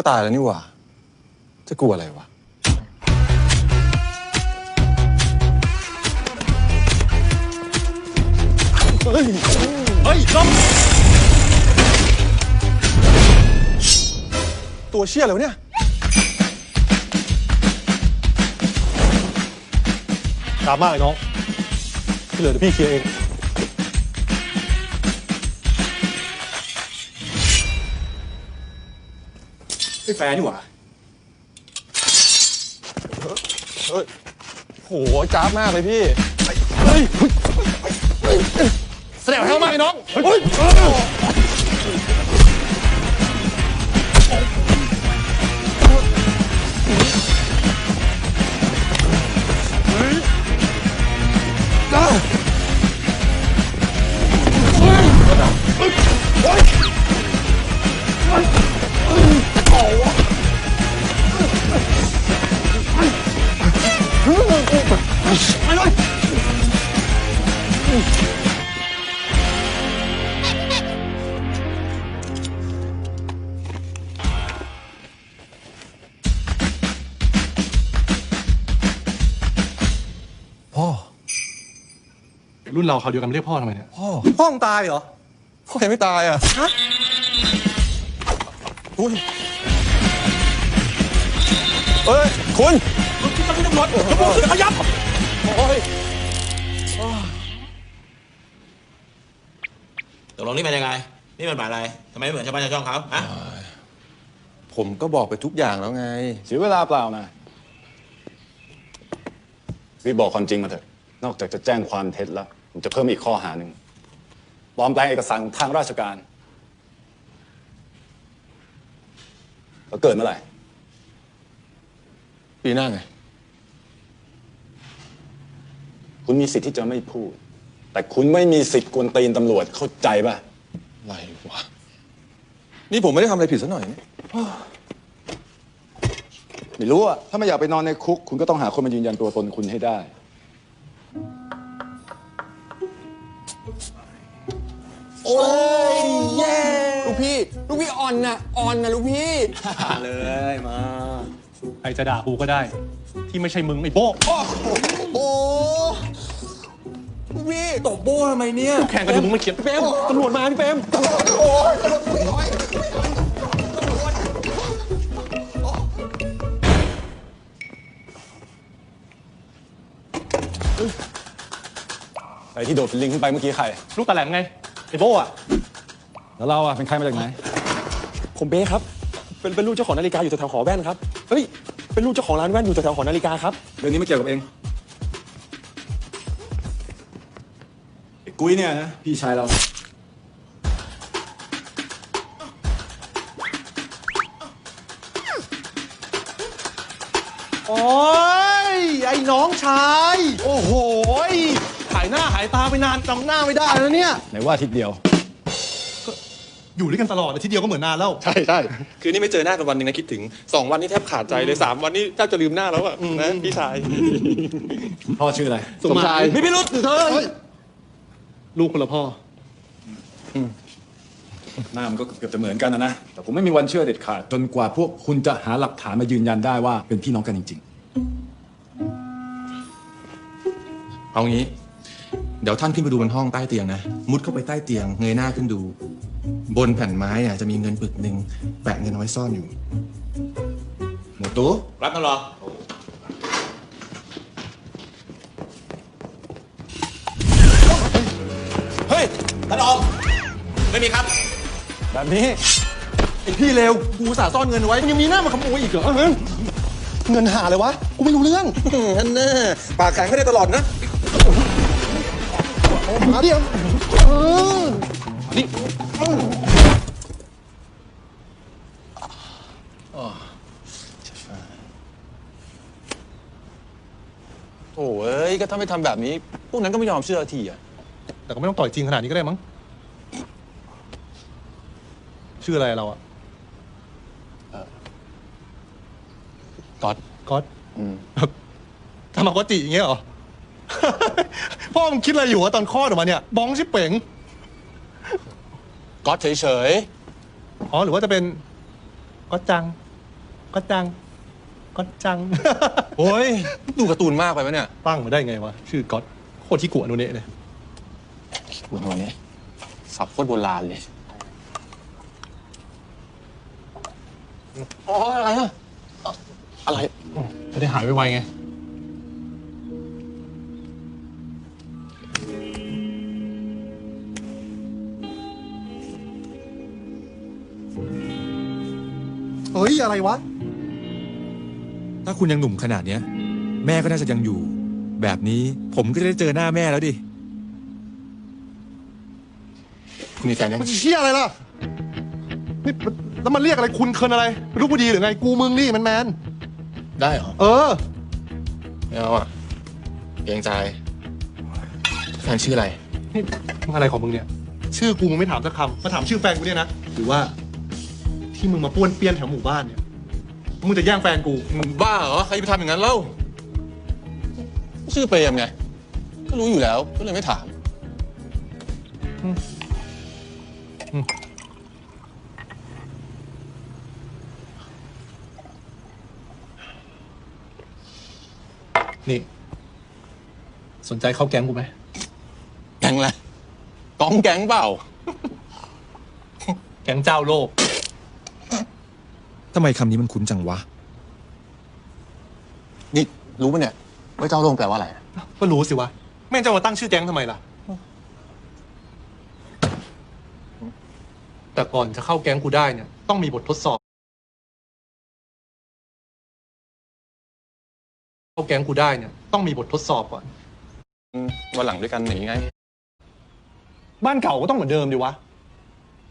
ก็ตายแล้วนี่หว่า จะกลัวอะไรวะ เฮ้ย เฮ้ยน้องตัวเชี่ยอะไรวะเนี่ย ตามมากไอ้น้องที่เหลือเดี๋ยวพี่เคลียร์เอง ไม่แฟร์นี่หว่าเฮ้ยโหจ้าบมากเลยพี่ เฮ้ยแสดงให้มากไอ้น้อง เฮ้ย รุ่นเราเขาวเดียวกันเรียกพ่อทำไมเนี่ยพ่อพ่อมึงตายเหรอพ่อยังไม่ตายอะฮะอุ้ยเอ้ยคุณตำรวจตำรวจขึ้นขยับโอ้ยตกลงนี่เป็นยังไง นี่มันหมายอะไรทำไมไม่เหมือนชาวบ้านชาวช่องเขาฮะผมก็บอกไปทุกอย่างแล้วไง เสียเวลาเปล่านะรีบบอกความจริงมาเถอะ นอกจากจะแจ้งความเท็จแล้ว ผมจะเพิ่มอีกข้อหาหนึ่งปลอมแปลงเอกสารของทางราชการแล้วเกิดเมื่อไหร่ ปีหน้าไง คุณมีสิทธิ์ที่จะไม่พูด แต่คุณไม่มีสิทธิ์กวนตีนตำรวจเข้าใจป่ะอะไรวะ นี่ผมไม่ได้ทำอะไรผิดซะหน่อยนี่ไม่รู้อะถ้าไม่อยากไปนอนในคุก คุณก็ต้องหาคนมายืนยันตัวตนคุณให้ได้ โอ้ยเย้ลูกพี่ ลูกพี่อ่อนนะอ่อนนะลูกพี่เลยมา ใครจะด่ากูก็ได้ ที่ไม่ใช่มึงไอ้โบ้โอ้ลูกพี่ตบโบ้ทำไมเนี่ยแข่งกันถึงมึงไม่เขียนพี่เปรมตำรวจมาพี่เปรมไอ้ ที่โดดฟิลลิงขึ้นไปเมื่อกี้ใคร ลูกตาแหลมไงไอ้โบ้อะแล้วเราอะเป็นใครมาจากไหน ผมเบ้ครับ เป็นเป็นลูกเจ้าของนาฬิกาอยู่แถวๆหอแว่นครับ เฮ้ย เป็นลูกเจ้าของร้านแว่นอยู่แถวๆหอนาฬิกาครับ เรื่องนี้ไม่เกี่ยวกับเองไอ้กุ้ยเนี่ยนะพี่ชายเรา โอ้ยไอ้น้องชาย โอ้โหย หายหน้าหายตาไปนานจำหน้าไม่ได้แล้วเนี่ย ไหนว่าอาทิตย์เดียว อยู่ด้วยกันตลอดอาทีเดียวก็เหมือนนานแล้วใช่ใช่คือนี่ไม่เจอหน้ากันวันหนึ่งนะคิดถึงสองวันนี่แทบขาดใจเลยสามวันนี่แทบจะลืมหน้าแล้วอะนะพี่ชายพ่อชื่ออะไร สมชาย ไม่พิรุษเธอลูกคนละพ่อ หน้ามันก็เกือบจะเหมือนกันนะนะ แต่ผมไม่มีวันเชื่อเด็ดขาด จนกว่าพวกคุณจะหาหลักฐานมายืนยันได้ว่าเป็นพี่น้องกันจริงเอางี้ เดี๋ยวท่านขึ้นไปดูบนห้องใต้เตียงนะ มุดเข้าไปใต้เตียง เงยหน้าขึ้นดู บนแผ่นไม้อะจะมีเงินปึกหนึ่งแปะเงินเอาไว้ซ่อนอยู่หมูตู้รับกันรอ เฮ้ยท่านออมไม่มีครับๆแบบนี้ไอพี่เลวกูอุตสาห์ซ่อนเงินไว้มันยังมีหน้ามาขโมยอีกเหรอเฮ้ยเงินหาเลยวะ กูไม่รู้เรื่องนั่นแน่ปากแข็งไม่ได้ตลอดนะ มาดิเออนี่โอ้ยก็ถ้าไม่ทำแบบนี้ พวกนั้นก็ไม่ยอมเชื่อทีอะ แต่ก็ไม่ต้องต่อยจริงขนาดนี้ก็ได้มั้ง ชื่ออะไรเราอะก๊อตก๊อตทำมากอจิอย่างเงี้ยเหรอ พ่อมึงคิดอะไรอยู่วะตอนคลอดออกมาเนี่ยบ้องชิบเป๋งก๊อตเฉยอ๋อหรือว่าจะเป็นก๊อตจังๆก็จังก็จังโอ้ยดูการ์ตูนมากไปปะเนี่ยตั้งมาได้ไงวะชื่อก๊อตโคตรที่กลัวโนเนะเลยหัวนี้สับโคตรโบราณเลยอ๋ออะไรอะอะไร จะได้หายไวๆไง เฮ้ย อะไรวะ ถ้าคุณยังหนุ่มขนาดเนี้ย แม่ก็น่าจะยังอยู่ แบบนี้ผมก็จะได้เจอหน้าแม่แล้วดิ คุณมีแฟนยัง มันจะเชี่ยอะไรล่ะ นี่มันแล้วมันเรียกอะไรคุณเคินอะไรรู้พอดีหรือไง กูมึงนี่มันแมน ได้เหรอเออ ไม่เอาอะเกรงใจ แฟนชื่ออะไร นี่มึงอะไรของมึงเนี่ย ชื่อกูมึงไม่ถามสักคำ มาถามชื่อแฟนกูเนี่ยนะ หรือว่า ที่มึงมาป้วนเปี้ยนแถวหมู่บ้านเนี่ย มึงจะแย่งแฟนกูบ้าเหรอ ใครจะไปทำอย่างนั้นเล่า ชื่อเปรมไง ก็รู้อยู่แล้ว ก็เลยไม่ถาม นี่ สนใจเข้าแก๊งกูไหม แก๊งอะไรกองแก๊งเปล่า แก๊งเจ้าโลก ทำไมคำนี้มันคุ้นจังวะ นี่รู้ปะเนี่ยว่าเจ้าโลงแปลว่าอะไรก็รู้สิวะ แม่งจะมาตั้งชื่อแก๊งทำไมล่ะ แต่ก่อนจะเข้าแก๊งกูได้เนี่ย ต้องมีบททดสอบ เข้าแก๊งกูได้เนี่ย ต้องมีบททดสอบก่อนวันหลังด้วยกันหนีไง บ้านเก่าก็ต้องเหมือนเดิมดีวะ